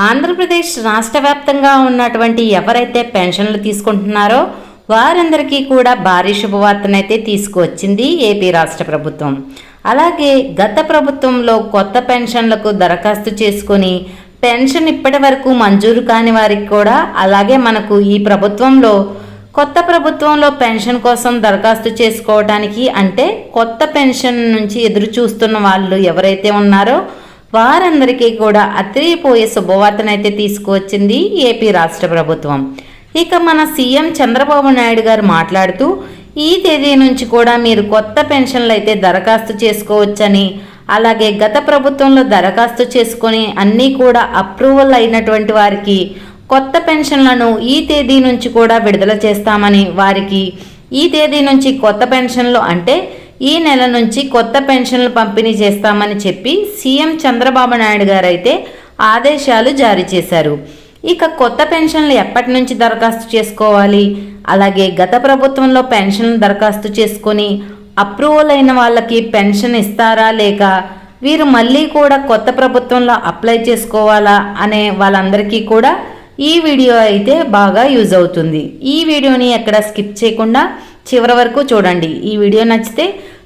ఆంధ్రప్రదేశ్ రాష్ట్ర వ్యాప్తంగా ఉన్నటువంటి ఎవరైతే పెన్షన్లు తీసుకుంటున్నారో వారందరికీ కూడా భారీ శుభవార్తనైతే తీసుకువచ్చింది ఏపీ రాష్ట్ర ప్రభుత్వం. అలాగే గత ప్రభుత్వంలో కొత్త పెన్షన్లకు దరఖాస్తు చేసుకొని పెన్షన్ ఇప్పటి వరకు మంజూరు కాని వారికి కూడా అలాగే మనకు ఈ ప్రభుత్వంలో కొత్త ప్రభుత్వంలో పెన్షన్ కోసం దరఖాస్తు చేసుకోవడానికి అంటే కొత్త పెన్షన్ నుంచి ఎదురు చూస్తున్న వాళ్ళు ఎవరైతే ఉన్నారో వారందరికీ కూడా అత్రిపోయే శుభవార్తనైతే తీసుకువచ్చింది ఏపీ రాష్ట్ర ప్రభుత్వం. ఇక మన సీఎం చంద్రబాబు నాయుడు గారు మాట్లాడుతూ ఈ తేదీ నుంచి కూడా మీరు కొత్త పెన్షన్లు అయితే దరఖాస్తు చేసుకోవచ్చని అలాగే గత ప్రభుత్వంలో దరఖాస్తు చేసుకొని అన్నీ కూడా అప్రూవల్ అయినటువంటి వారికి కొత్త పెన్షన్లను ఈ తేదీ నుంచి కూడా విడుదల చేస్తామని వారికి ఈ తేదీ నుంచి కొత్త పెన్షన్లు అంటే ఈ నెల నుంచి కొత్త పెన్షన్లు పంపిణీ చేస్తామని చెప్పి సీఎం చంద్రబాబు నాయుడు గారు అయితే ఆదేశాలు జారీ చేశారు. ఇక కొత్త పెన్షన్లు ఎప్పటి నుంచి దరఖాస్తు చేసుకోవాలి? అలాగే గత ప్రభుత్వంలో పెన్షన్లు దరఖాస్తు చేసుకొని అప్రూవల్ అయిన వాళ్ళకి పెన్షన్ ఇస్తారా లేక వీరు మళ్ళీ కూడా కొత్త ప్రభుత్వంలో అప్లై చేసుకోవాలా అనే వాళ్ళందరికీ కూడా ఈ వీడియో అయితే బాగా యూజ్ అవుతుంది. ఈ వీడియోని ఎక్కడ స్కిప్ చేయకుండా చివరి వరకు చూడండి. ఈ వీడియో నచ్చితే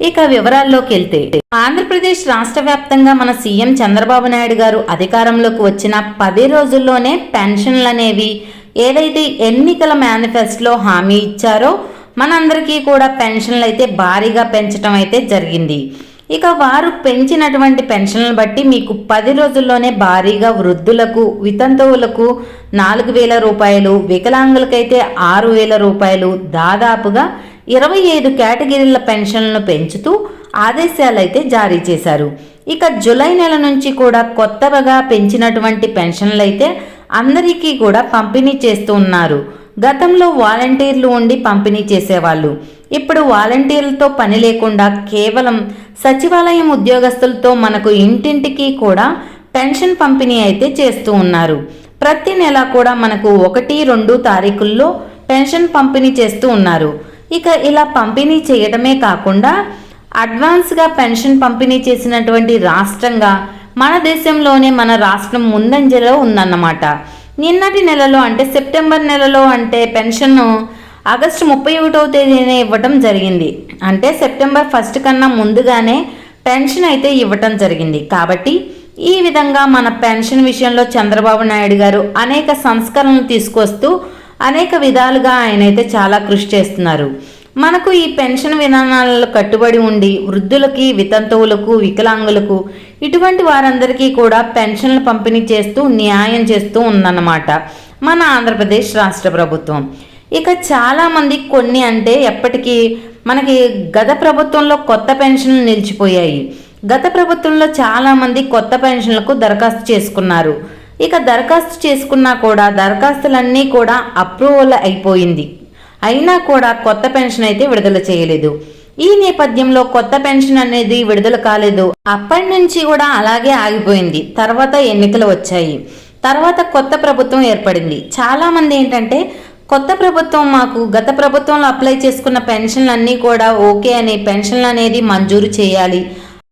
ఇక వివరాల్లోకి వెళ్తే ఆంధ్రప్రదేశ్ రాష్ట్ర వ్యాప్తంగా మన సీఎం చంద్రబాబు నాయుడు గారు అధికారంలోకి వచ్చిన పది రోజుల్లోనే పెన్షన్లు అనేవి ఏదైతే ఎన్నికల మేనిఫెస్టోలో హామీ ఇచ్చారో మనందరికీ కూడా పెన్షన్లు అయితే భారీగా పెంచడం అయితే జరిగింది. ఇక వారు పెంచినటువంటి పెన్షన్లను బట్టి మీకు పది రోజుల్లోనే భారీగా వృద్ధులకు వితంతువులకు నాలుగు వేల రూపాయలు వికలాంగులకైతే ఆరు వేల రూపాయలు దాదాపుగా ఇరవై ఐదు కేటగిరీల పెన్షన్లను పెంచుతూ ఆదేశాలైతే జారీ చేశారు. ఇక జులై నెల నుంచి కూడా కొత్తగా పెంచినటువంటి పెన్షన్లు అయితే అందరికీ కూడా పంపిణీ చేస్తూ ఉన్నారు. గతంలో వాలంటీర్లు ఉండి పంపిణీ చేసేవాళ్ళు. ఇప్పుడు వాలంటీర్లతో పని లేకుండా కేవలం సచివాలయం ఉద్యోగస్తులతో మనకు ఇంటింటికి కూడా పెన్షన్ పంపిణీ అయితే చేస్తూ ఉన్నారు. ప్రతి నెల కూడా మనకు ఒకటి రెండు తారీఖుల్లో పెన్షన్ పంపిణీ చేస్తూ ఉన్నారు. ఇక ఇలా పంపిణీ చేయడమే కాకుండా అడ్వాన్స్గా పెన్షన్ పంపిణీ చేసినటువంటి రాష్ట్రంగా మన దేశంలోనే మన రాష్ట్రం ముందంజలో ఉందన్నమాట. నిన్నటి నెలలో అంటే సెప్టెంబర్ నెలలో అంటే పెన్షన్ను ఆగస్టు ముప్పై ఒకటవ తేదీనే ఇవ్వటం జరిగింది. అంటే సెప్టెంబర్ ఫస్ట్ కన్నా ముందుగానే పెన్షన్ అయితే ఇవ్వటం జరిగింది. కాబట్టి ఈ విధంగా మన పెన్షన్ విషయంలో చంద్రబాబు నాయుడు గారు అనేక సంస్కరణలు తీసుకొస్తూ అనేక విధాలుగా ఆయన అయితే చాలా కృషి చేస్తున్నారు. మనకు ఈ పెన్షన్ విధానాలలో కట్టుబడి ఉండి వృద్ధులకి వితంతువులకు వికలాంగులకు ఇటువంటి వారందరికీ కూడా పెన్షన్లు పంపిణీ చేస్తూ న్యాయం చేస్తూ ఉందన్నమాట మన ఆంధ్రప్రదేశ్ రాష్ట్ర ప్రభుత్వం. ఇక చాలామంది కొన్ని అంటే ఎప్పటికీ మనకి గత ప్రభుత్వంలో కొత్త పెన్షన్లు నిలిచిపోయాయి. గత ప్రభుత్వంలో చాలామంది కొత్త పెన్షన్లకు దరఖాస్తు చేసుకున్నారు. ఇక దరఖాస్తు చేసుకున్నా కూడా దరఖాస్తులన్నీ కూడా అప్రూవల్ అయిపోయింది. అయినా కూడా కొత్త పెన్షన్ అయితే విడుదల చేయలేదు. ఈ నేపథ్యంలో కొత్త పెన్షన్ అనేది విడుదల కాలేదు. అప్పటి నుంచి కూడా అలాగే ఆగిపోయింది. తర్వాత ఎన్నికలు వచ్చాయి. తర్వాత కొత్త ప్రభుత్వం ఏర్పడింది. చాలామంది ఏంటంటే కొత్త ప్రభుత్వం మాకు గత ప్రభుత్వంలో అప్లై చేసుకున్న పెన్షన్లు అన్నీ కూడా ఓకే అని పెన్షన్లు అనేది మంజూరు చేయాలి.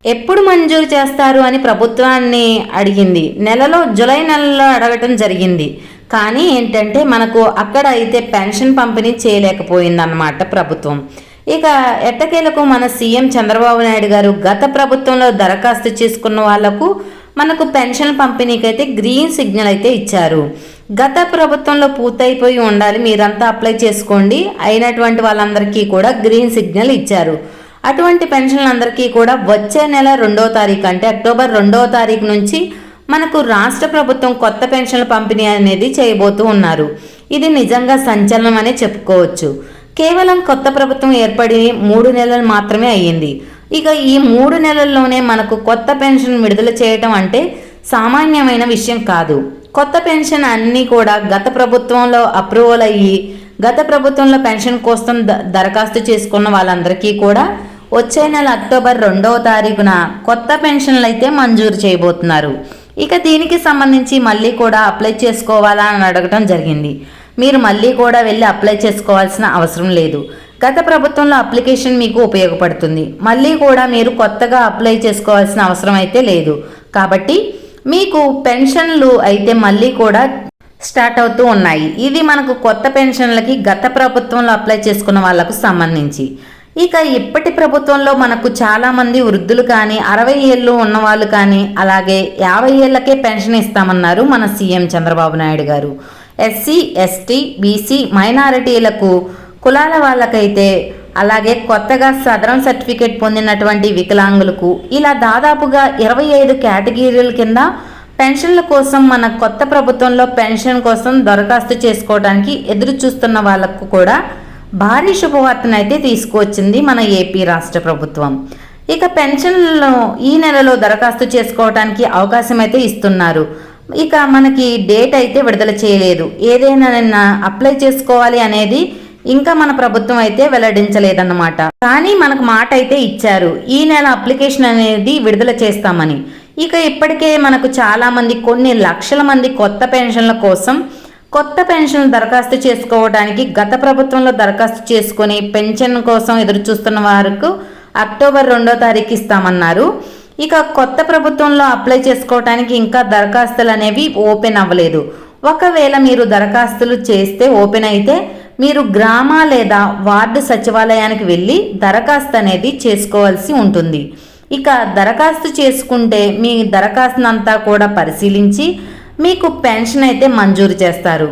ఎప్పుడు మంజూరు చేస్తారు అని ప్రభుత్వాన్ని అడిగింది. నెలలో జులై నెలలో అడగటం జరిగింది. కానీ ఏంటంటే మనకు అక్కడ అయితే పెన్షన్ పంపిణీ చేయలేకపోయిందన్నమాట ప్రభుత్వం. ఇక ఎట్టకేలకు మన సీఎం చంద్రబాబు నాయుడు గారు గత ప్రభుత్వంలో దరఖాస్తు చేసుకున్న వాళ్ళకు మనకు పెన్షన్ పంపిణీకి అయితే గ్రీన్ సిగ్నల్ అయితే ఇచ్చారు. గత ప్రభుత్వంలో పూర్తయిపోయి ఉండాలి మీరంతా అప్లై చేసుకోండి అయినటువంటి వాళ్ళందరికీ కూడా గ్రీన్ సిగ్నల్ ఇచ్చారు. అటువంటి పెన్షన్లందరికీ కూడా వచ్చే నెల రెండో తారీఖు అంటే అక్టోబర్ రెండో తారీఖు నుంచి మనకు రాష్ట్ర ప్రభుత్వం కొత్త పెన్షన్ల పంపిణీ అనేది చేయబోతూ ఉన్నారు. ఇది నిజంగా సంచలనం అనే చెప్పుకోవచ్చు. కేవలం కొత్త ప్రభుత్వం ఏర్పడి మూడు నెలలు మాత్రమే అయ్యింది. ఇక ఈ మూడు నెలల్లోనే మనకు కొత్త పెన్షన్ విడుదల చేయటం అంటే సామాన్యమైన విషయం కాదు. కొత్త పెన్షన్ అన్నీ కూడా గత ప్రభుత్వంలో అప్రూవల్ అయ్యి గత ప్రభుత్వంలో పెన్షన్ కోసం ద- దరఖాస్తు చేసుకున్న వాళ్ళందరికీ కూడా వచ్చే నెల అక్టోబర్ రెండవ తారీఖున కొత్త పెన్షన్లు అయితే మంజూరు చేయబోతున్నారు. ఇక దీనికి సంబంధించి మళ్ళీ కూడా అప్లై చేసుకోవాలా అని అడగటం జరిగింది. మీరు మళ్ళీ కూడా వెళ్ళి అప్లై చేసుకోవాల్సిన అవసరం లేదు. గత ప్రభుత్వంలో అప్లికేషన్ మీకు ఉపయోగపడుతుంది. మళ్ళీ కూడా మీరు కొత్తగా అప్లై చేసుకోవాల్సిన అవసరం అయితే లేదు. కాబట్టి మీకు పెన్షన్లు అయితే మళ్ళీ కూడా స్టార్ట్ అవుతూ ఉన్నాయి. ఇది మనకు కొత్త పెన్షన్లకి గత ప్రభుత్వంలో అప్లై చేసుకున్న వాళ్ళకు సంబంధించి. ఇక ఇప్పటి ప్రభుత్వంలో మనకు చాలామంది వృద్ధులు కానీ అరవై ఏళ్ళు ఉన్నవాళ్ళు కానీ అలాగే యాభై ఏళ్ళకే పెన్షన్ ఇస్తామన్నారు మన సీఎం చంద్రబాబు నాయుడు గారు. ఎస్సీ ఎస్టీ బీసీ మైనారిటీలకు కులాల వాళ్ళకైతే అలాగే కొత్తగా సదరం సర్టిఫికేట్ పొందినటువంటి వికలాంగులకు ఇలా దాదాపుగా ఇరవై ఐదు కేటగిరీల కింద పెన్షన్ల కోసం మన కొత్త ప్రభుత్వంలో పెన్షన్ కోసం దరఖాస్తు చేసుకోవడానికి ఎదురు చూస్తున్న వాళ్ళకు కూడా భారీ శుభవార్తను అయితే తీసుకువచ్చింది మన ఏపీ రాష్ట్ర ప్రభుత్వం. ఇక పెన్షన్లను ఈ నెలలో దరఖాస్తు చేసుకోవడానికి అవకాశం అయితే ఇస్తున్నారు. ఇక మనకి డేట్ అయితే విడుదల చేయలేదు. ఏదైనా అప్లై చేసుకోవాలి అనేది ఇంకా మన ప్రభుత్వం అయితే వెల్లడించలేదన్నమాట. కానీ మనకు మాట అయితే ఇచ్చారు. ఈ నెల అప్లికేషన్ అనేది విడుదల చేస్తామని. ఇక ఇప్పటికే మనకు చాలామంది కొన్ని లక్షల మంది కొత్త పెన్షన్ల కోసం కొత్త పెన్షన్ దరఖాస్తు చేసుకోవడానికి గత ప్రభుత్వంలో దరఖాస్తు చేసుకుని పెన్షన్ కోసం ఎదురుచూస్తున్న వారికి అక్టోబర్ రెండో తారీఖు ఇస్తామన్నారు. ఇక కొత్త ప్రభుత్వంలో అప్లై చేసుకోవడానికి ఇంకా దరఖాస్తులు అనేవి ఓపెన్ అవ్వలేదు. ఒకవేళ మీరు దరఖాస్తులు చేస్తే ఓపెన్ అయితే మీరు గ్రామ లేదా వార్డు సచివాలయానికి వెళ్ళి దరఖాస్తు అనేది చేసుకోవాల్సి ఉంటుంది. ఇక దరఖాస్తు చేసుకుంటే మీ దరఖాస్తునంతా కూడా పరిశీలించి మీకు పెన్షన్ అయితే మంజూరు చేస్తారు.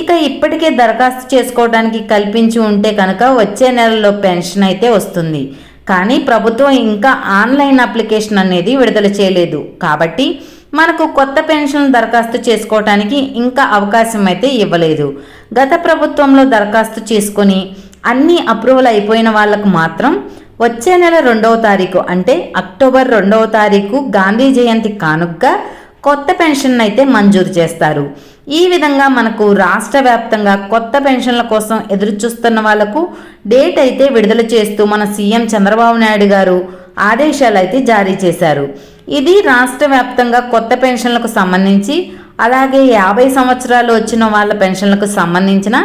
ఇక ఇప్పటికే దరఖాస్తు చేసుకోవడానికి కల్పించి ఉంటే కనుక వచ్చే నెలలో పెన్షన్ అయితే వస్తుంది. కానీ ప్రభుత్వం ఇంకా ఆన్లైన్ అప్లికేషన్ అనేది విడుదల చేయలేదు. కాబట్టి మనకు కొత్త పెన్షన్ దరఖాస్తు చేసుకోవటానికి ఇంకా అవకాశం అయితే ఇవ్వలేదు. గత ప్రభుత్వంలో దరఖాస్తు చేసుకొని అన్ని అప్రూవల్ అయిపోయిన వాళ్ళకు మాత్రం వచ్చే నెల రెండవ తారీఖు అంటే అక్టోబర్ రెండవ తారీఖు గాంధీ జయంతి కానుగ్గా కొత్త పెన్షన్ అయితే మంజూరు చేస్తారు. ఈ విధంగా మనకు రాష్ట్ర వ్యాప్తంగా కొత్త పెన్షన్ల కోసం ఎదురు చూస్తున్న వాళ్ళకు డేట్ అయితే విడుదల చేస్తూ మన సీఎం చంద్రబాబు నాయుడు గారు ఆదేశాలు అయితే జారీ చేశారు. ఇది రాష్ట్ర వ్యాప్తంగా కొత్త పెన్షన్లకు సంబంధించి అలాగే యాభై సంవత్సరాలు వచ్చిన వాళ్ళ పెన్షన్లకు సంబంధించిన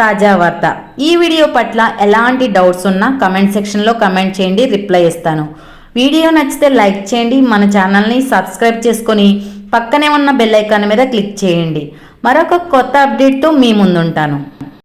తాజా వార్త. ఈ వీడియో పట్ల ఎలాంటి డౌట్స్ ఉన్నా కమెంట్ సెక్షన్లో కమెంట్ చేయండి రిప్లై ఇస్తాను. వీడియో నచ్చితే లైక్ చేయండి మన ఛానల్ని సబ్స్క్రైబ్ చేసుకొని పక్కనే ఉన్న బెల్ ఐకాన్ మీద క్లిక్ చేయండి. మరొక కొత్త అప్డేట్తో మీ ముందుంటాను.